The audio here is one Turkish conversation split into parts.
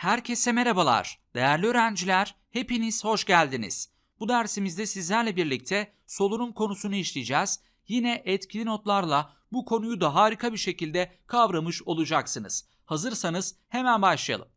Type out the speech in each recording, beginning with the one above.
Herkese merhabalar. Değerli öğrenciler, hepiniz hoş geldiniz. Bu dersimizde sizlerle birlikte solunum konusunu işleyeceğiz. Yine etkili notlarla bu konuyu da harika bir şekilde kavramış olacaksınız. Hazırsanız hemen başlayalım.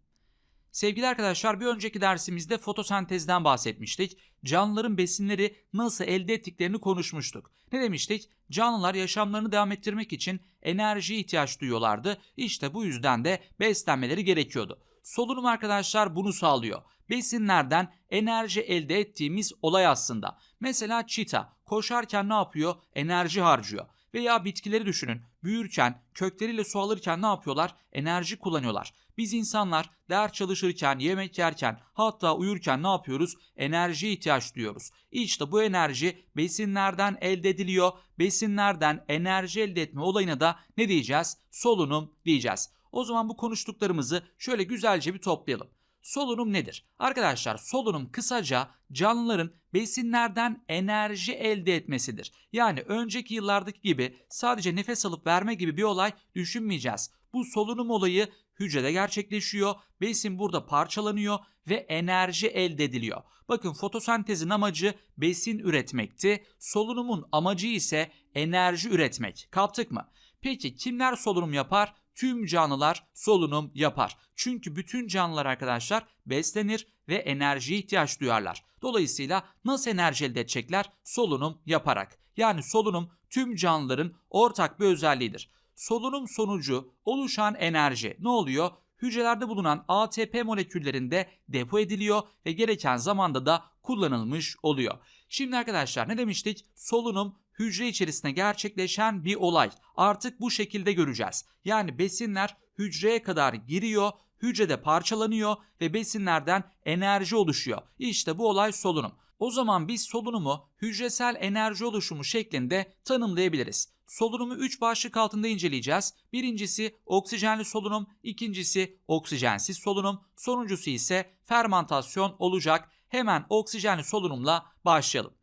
Sevgili arkadaşlar bir önceki dersimizde fotosentezden bahsetmiştik. Canlıların besinleri nasıl elde ettiklerini konuşmuştuk. Ne demiştik? Canlılar yaşamlarını devam ettirmek için enerjiye ihtiyaç duyuyorlardı. İşte bu yüzden de beslenmeleri gerekiyordu. Solunum arkadaşlar bunu sağlıyor. Besinlerden enerji elde ettiğimiz olay aslında. Mesela çita koşarken ne yapıyor? Enerji harcıyor. Veya bitkileri düşünün. Büyürken, kökleriyle su alırken ne yapıyorlar? Enerji kullanıyorlar. Biz insanlar ders çalışırken, yemek yerken, hatta uyurken ne yapıyoruz? Enerjiye ihtiyaç duyuyoruz. İşte bu enerji besinlerden elde ediliyor. Besinlerden enerji elde etme olayına da ne diyeceğiz? Solunum diyeceğiz. O zaman bu konuştuklarımızı şöyle güzelce bir toplayalım. Solunum nedir? Arkadaşlar solunum kısaca canlıların besinlerden enerji elde etmesidir. Yani önceki yıllardaki gibi sadece nefes alıp verme gibi bir olay düşünmeyeceğiz. Bu solunum olayı hücrede gerçekleşiyor. Besin burada parçalanıyor ve enerji elde ediliyor. Bakın fotosentezin amacı besin üretmekti. Solunumun amacı ise enerji üretmek. Kaptık mı? Peki kimler solunum yapar? Tüm canlılar solunum yapar. Çünkü bütün canlılar arkadaşlar beslenir ve enerjiye ihtiyaç duyarlar. Dolayısıyla nasıl enerji elde edecekler? Solunum yaparak. Yani solunum tüm canlıların ortak bir özelliğidir. Solunum sonucu oluşan enerji ne oluyor? Hücrelerde bulunan ATP moleküllerinde depo ediliyor ve gereken zamanda da kullanılmış oluyor. Şimdi arkadaşlar ne demiştik? Solunum hücre içerisinde gerçekleşen bir olay. Artık bu şekilde göreceğiz. Yani besinler hücreye kadar giriyor, hücrede parçalanıyor ve besinlerden enerji oluşuyor. İşte bu olay solunum. O zaman biz solunumu hücresel enerji oluşumu şeklinde tanımlayabiliriz. Solunumu 3 başlık altında inceleyeceğiz. Birincisi oksijenli solunum, ikincisi oksijensiz solunum, sonuncusu ise fermantasyon olacak. Hemen oksijenli solunumla başlayalım.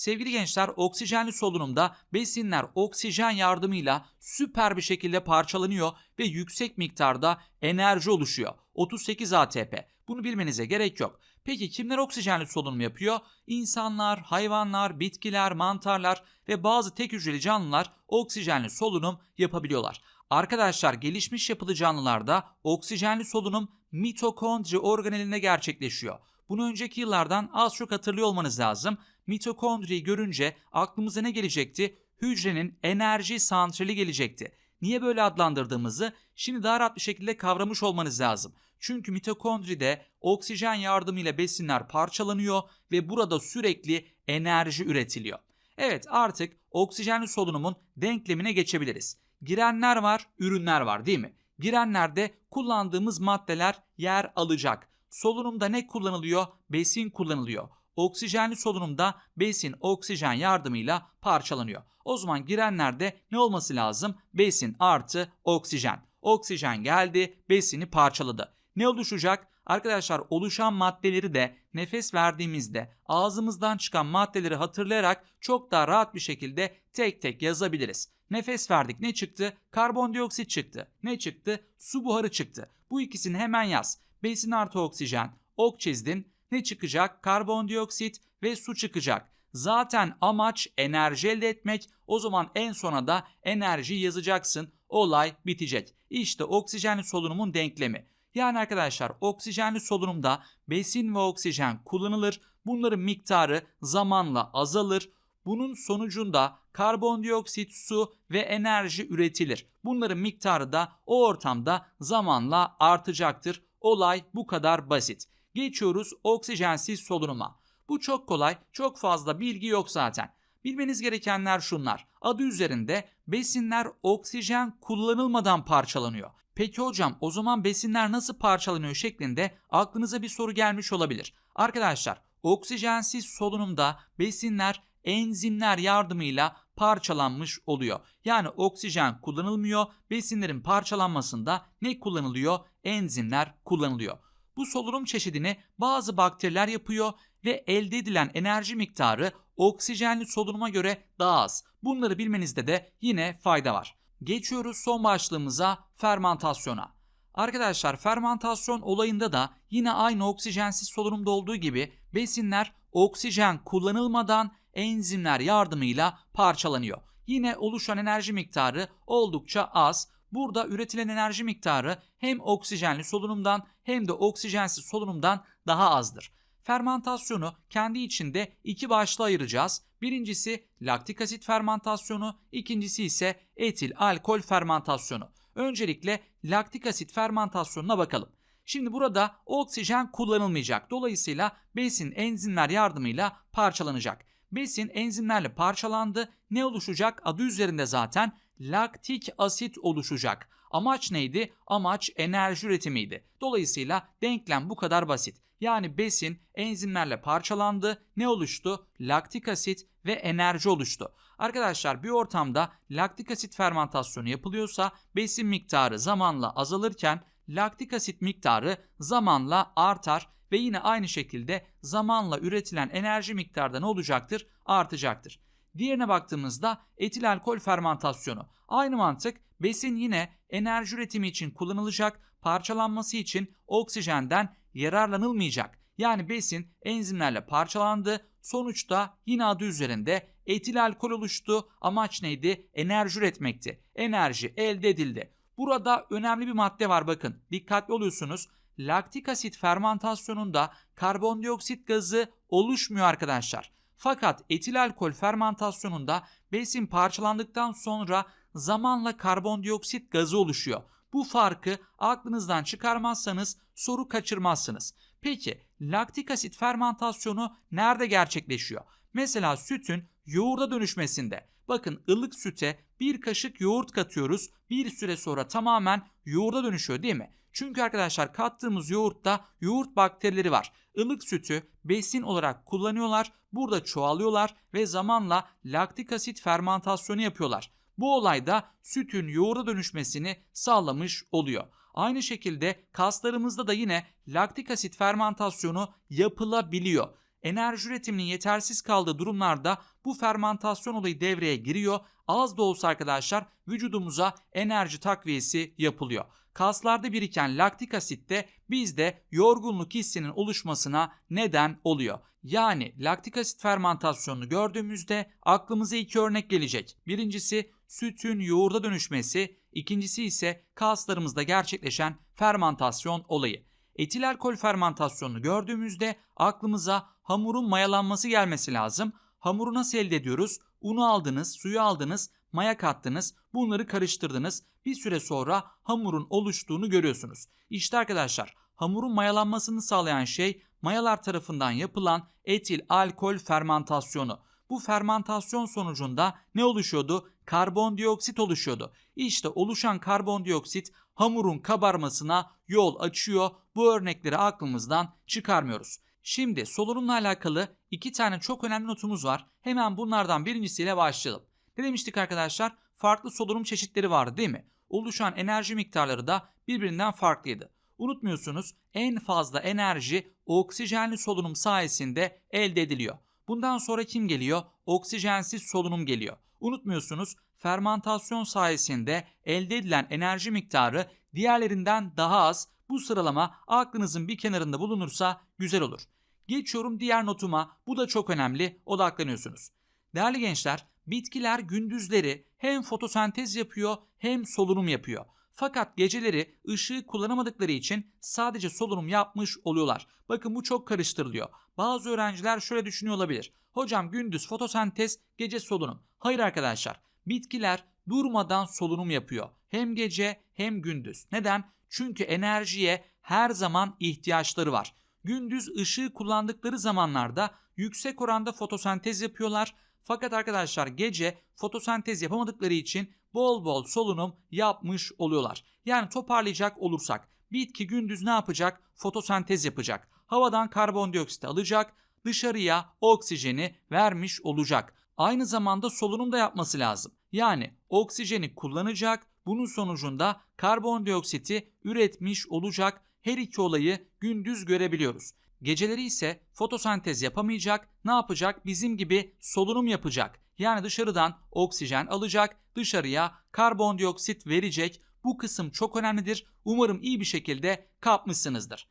Sevgili gençler oksijenli solunumda besinler oksijen yardımıyla süper bir şekilde parçalanıyor ve yüksek miktarda enerji oluşuyor. 38 ATP. Bunu bilmenize gerek yok. Peki kimler oksijenli solunum yapıyor? İnsanlar, hayvanlar, bitkiler, mantarlar ve bazı tek hücreli canlılar oksijenli solunum yapabiliyorlar. Arkadaşlar gelişmiş yapılı canlılarda oksijenli solunum mitokondri organelinde gerçekleşiyor. Bunu önceki yıllardan az çok hatırlıyor olmanız lazım. Mitokondriyi görünce aklımıza ne gelecekti? Hücrenin enerji santrali gelecekti. Niye böyle adlandırdığımızı şimdi daha rahat bir şekilde kavramış olmanız lazım. Çünkü mitokondride oksijen yardımıyla besinler parçalanıyor ve burada sürekli enerji üretiliyor. Evet artık oksijenli solunumun denklemine geçebiliriz. Girenler var, ürünler var değil mi? Girenlerde kullandığımız maddeler yer alacak. Solunumda ne kullanılıyor? Besin kullanılıyor. Oksijenli solunumda besin oksijen yardımıyla parçalanıyor. O zaman girenlerde ne olması lazım? Besin artı oksijen. Oksijen geldi, besini parçaladı. Ne oluşacak? Arkadaşlar oluşan maddeleri de nefes verdiğimizde ağzımızdan çıkan maddeleri hatırlayarak çok daha rahat bir şekilde tek tek yazabiliriz. Nefes verdik ne çıktı? Karbondioksit çıktı. Ne çıktı? Su buharı çıktı. Bu ikisini hemen yaz. Besin artı oksijen. Ok çizdin. Ne çıkacak? Karbondioksit ve su çıkacak. Zaten amaç enerji elde etmek. O zaman en sona da enerji yazacaksın. Olay bitecek. İşte oksijenli solunumun denklemi. Yani arkadaşlar oksijenli solunumda besin ve oksijen kullanılır. Bunların miktarı zamanla azalır. Bunun sonucunda karbondioksit, su ve enerji üretilir. Bunların miktarı da o ortamda zamanla artacaktır. Olay bu kadar basit. Geçiyoruz oksijensiz solunuma. Bu çok kolay, çok fazla bilgi yok zaten. Bilmeniz gerekenler şunlar. Adı üzerinde besinler oksijen kullanılmadan parçalanıyor. Peki hocam o zaman besinler nasıl parçalanıyor şeklinde aklınıza bir soru gelmiş olabilir. Arkadaşlar oksijensiz solunumda besinler enzimler yardımıyla parçalanmış oluyor. Yani oksijen kullanılmıyor. Besinlerin parçalanmasında ne kullanılıyor? Enzimler kullanılıyor. Bu solunum çeşidini bazı bakteriler yapıyor ve elde edilen enerji miktarı oksijenli solunuma göre daha az. Bunları bilmenizde de yine fayda var. Geçiyoruz son başlığımıza fermantasyona. Arkadaşlar fermentasyon olayında da yine aynı oksijensiz solunumda olduğu gibi besinler oksijen kullanılmadan enzimler yardımıyla parçalanıyor. Yine oluşan enerji miktarı oldukça az. Burada üretilen enerji miktarı hem oksijenli solunumdan hem de oksijensiz solunumdan daha azdır. Fermentasyonu kendi içinde iki başlığa ayıracağız. Birincisi laktik asit fermentasyonu, ikincisi ise etil alkol fermentasyonu. Öncelikle laktik asit fermentasyonuna bakalım. Şimdi burada oksijen kullanılmayacak. Dolayısıyla besin enzimler yardımıyla parçalanacak. Besin enzimlerle parçalandı. Ne oluşacak? Adı üzerinde zaten laktik asit oluşacak. Amaç neydi? Amaç enerji üretimiydi. Dolayısıyla denklem bu kadar basit. Yani besin enzimlerle parçalandı. Ne oluştu? Laktik asit ve enerji oluştu. Arkadaşlar bir ortamda laktik asit fermentasyonu yapılıyorsa besin miktarı zamanla azalırken laktik asit miktarı zamanla artar ve yine aynı şekilde zamanla üretilen enerji miktarı da ne olacaktır? Artacaktır. Diğerine baktığımızda etil alkol fermentasyonu. Aynı mantık besin yine enerji üretimi için kullanılacak, parçalanması için oksijenden yararlanılmayacak. Yani besin enzimlerle parçalandı. Sonuçta yine adı üzerinde etil alkol oluştu. Amaç neydi? Enerji üretmekti. Enerji elde edildi. Burada önemli bir madde var bakın. Dikkatli oluyorsunuz. Laktik asit fermentasyonunda karbondioksit gazı oluşmuyor arkadaşlar. Fakat etil alkol fermentasyonunda besin parçalandıktan sonra zamanla karbondioksit gazı oluşuyor. Bu farkı aklınızdan çıkarmazsanız soru kaçırmazsınız. Peki laktik asit fermentasyonu nerede gerçekleşiyor? Mesela sütün yoğurda dönüşmesinde. Bakın ılık süte bir kaşık yoğurt katıyoruz. Bir süre sonra tamamen yoğurda dönüşüyor değil mi? Çünkü arkadaşlar kattığımız yoğurtta yoğurt bakterileri var. Ilık sütü besin olarak kullanıyorlar. Burada çoğalıyorlar ve zamanla laktik asit fermentasyonu yapıyorlar. Bu olayda sütün yoğurda dönüşmesini sağlamış oluyor. Aynı şekilde kaslarımızda da yine laktik asit fermentasyonu yapılabiliyor. Enerji üretiminin yetersiz kaldığı durumlarda bu fermentasyon olayı devreye giriyor. Az da olsa arkadaşlar vücudumuza enerji takviyesi yapılıyor. Kaslarda biriken laktik asit de bizde yorgunluk hissinin oluşmasına neden oluyor. Yani laktik asit fermentasyonunu gördüğümüzde aklımıza iki örnek gelecek. Birincisi sütün yoğurda dönüşmesi, ikincisi ise kaslarımızda gerçekleşen fermentasyon olayı. Etil alkol fermentasyonunu gördüğümüzde aklımıza hamurun mayalanması gelmesi lazım. Hamuru nasıl elde ediyoruz? Unu aldınız, suyu aldınız, maya kattınız, bunları karıştırdınız. Bir süre sonra hamurun oluştuğunu görüyorsunuz. İşte arkadaşlar hamurun mayalanmasını sağlayan şey mayalar tarafından yapılan etil alkol fermentasyonu. Bu fermentasyon sonucunda ne oluşuyordu? Karbondioksit oluşuyordu. İşte oluşan karbondioksit hamurun kabarmasına yol açıyor. Bu örnekleri aklımızdan çıkarmıyoruz. Şimdi solunumla alakalı iki tane çok önemli notumuz var. Hemen bunlardan birincisiyle başlayalım. Ne demiştik arkadaşlar? Farklı solunum çeşitleri vardı değil mi? Oluşan enerji miktarları da birbirinden farklıydı. Unutmuyorsunuz en fazla enerji oksijenli solunum sayesinde elde ediliyor. Bundan sonra kim geliyor? Oksijensiz solunum geliyor. Unutmuyorsunuz fermentasyon sayesinde elde edilen enerji miktarı diğerlerinden daha az. Bu sıralama aklınızın bir kenarında bulunursa güzel olur. Geçiyorum diğer notuma. Bu da çok önemli. Odaklanıyorsunuz. Değerli gençler, bitkiler gündüzleri hem fotosentez yapıyor hem solunum yapıyor. Fakat geceleri ışığı kullanamadıkları için sadece solunum yapmış oluyorlar. Bakın bu çok karıştırılıyor. Bazı öğrenciler şöyle düşünüyor olabilir. Hocam gündüz fotosentez, gece solunum. Hayır arkadaşlar. Bitkiler durmadan solunum yapıyor. Hem gece hem gündüz. Neden? Çünkü enerjiye her zaman ihtiyaçları var. Gündüz ışığı kullandıkları zamanlarda yüksek oranda fotosentez yapıyorlar. Fakat arkadaşlar gece fotosentez yapamadıkları için bol bol solunum yapmış oluyorlar. Yani toparlayacak olursak bitki gündüz ne yapacak? Fotosentez yapacak. Havadan karbondioksit alacak, dışarıya oksijeni vermiş olacak. Aynı zamanda solunum da yapması lazım. Yani oksijeni kullanacak, bunun sonucunda karbondioksiti üretmiş olacak. Her iki olayı gündüz görebiliyoruz. Geceleri ise fotosentez yapamayacak, ne yapacak? Bizim gibi solunum yapacak. Yani dışarıdan oksijen alacak, dışarıya karbondioksit verecek. Bu kısım çok önemlidir. Umarım iyi bir şekilde kapmışsınızdır.